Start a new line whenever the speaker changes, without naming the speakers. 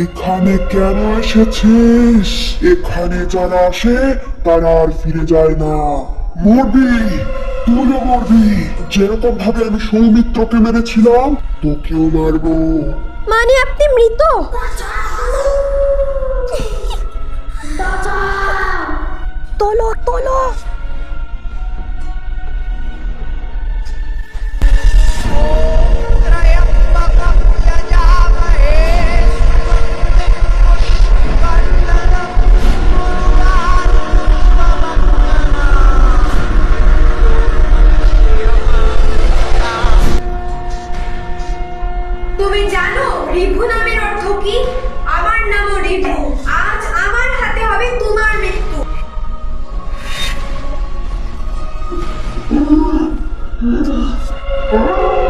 এখানে কেন এসেছিস? এখানে যারা আসে তারা আর ফিরে যায় না। মরবি তুইও মরবি। যেরকম ভাবে আমি সৌমিত্রকে মেরেছিলাম তোকেও মারবো।
মানে আপনি মৃত? তোলো তোলো! তুমি জানো রিভু নামের অর্থ কি আমার নামও রিভু আজ আমার হাতে হবে তোমার মৃত্যু Oh